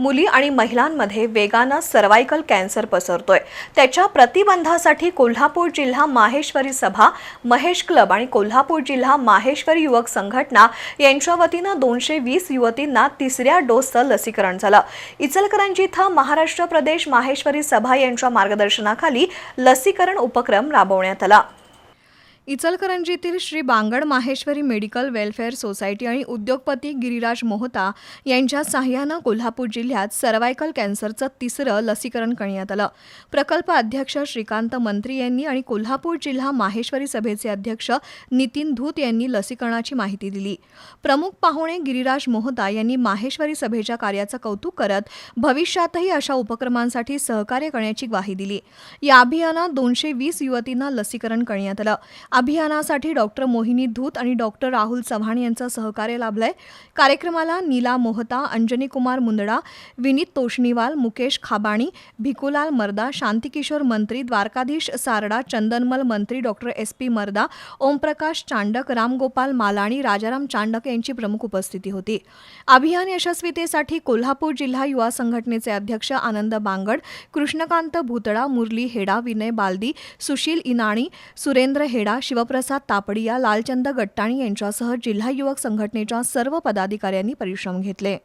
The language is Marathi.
मुली आणि महिलांमध्ये वेगानं सर्वायकल कॅन्सर पसरतोय. त्याच्या प्रतिबंधासाठी कोल्हापूर जिल्हा माहेश्वरी सभा महेश क्लब आणि कोल्हापूर जिल्हा माहेश्वरी युवक संघटना यांच्या वतीनं दोनशे वीस युवतींना तिसऱ्या डोसचं लसीकरण झालं. इचलकरंजी इथं महाराष्ट्र प्रदेश माहेश्वरी सभा यांच्या मार्गदर्शनाखाली लसीकरण उपक्रम राबवण्यात आला. इचलकरंजीतील Shri Bangad Maheshwari medical welfare society आणि उद्योगपती गिरिराज मोहता यांच्या सहाय्यानं कोल्हापूर जिल्ह्यात सर्वायकल कॅन्सरचं तिसरं लसीकरण करण्यात आलं. प्रकल्प अध्यक्ष श्रीकांत मंत्री यांनी आणि कोल्हापूर जिल्हा माहेश्वरी सभेचे अध्यक्ष नितीन धूत यांनी लसीकरणाची माहिती दिली. प्रमुख पाहुणे गिरिराज मोहता यांनी माहेश्वरी सभेच्या कार्याचं कौतुक करत भविष्यातही अशा उपक्रमांसाठी सहकार्य करण्याची ग्वाही दिली. या अभियानात दोनशे वीस युवतींना लसीकरण करण्यात आलं. अभियानासाठी डॉक्टर मोहिनी धूत आणि डॉक्टर राहुल चव्हाण यांचं सहकार्य लाभलंय. कार्यक्रमाला नीला मोहता अंजनी कुमार मुंदडा विनीत तोष्णीवाल मुकेश खाबाणी भिकुलाल मर्दा शांतिकिशोर मंत्री द्वारकाधीश सारडा चंदनमल मंत्री डॉक्टर एस पी मर्दा ओमप्रकाश चांडक रामगोपाल मालाणी राजाराम चांडक यांची प्रमुख उपस्थिती होती. अभियान यशस्वीतेसाठी कोल्हापूर जिल्हा युवा संघटनेचे अध्यक्ष आनंद बांगड कृष्णकांत भुतडा मुरली हेडा विनय बालदी सुशील इनाणी सुरेंद्र हेडा शिवप्रसाद तापडिया लालचंद गट्टाणी यांच्यासह जिल्हा युवक संघटनेच्या सर्व पदाधिकाऱ्यांनी परिश्रम घेतले.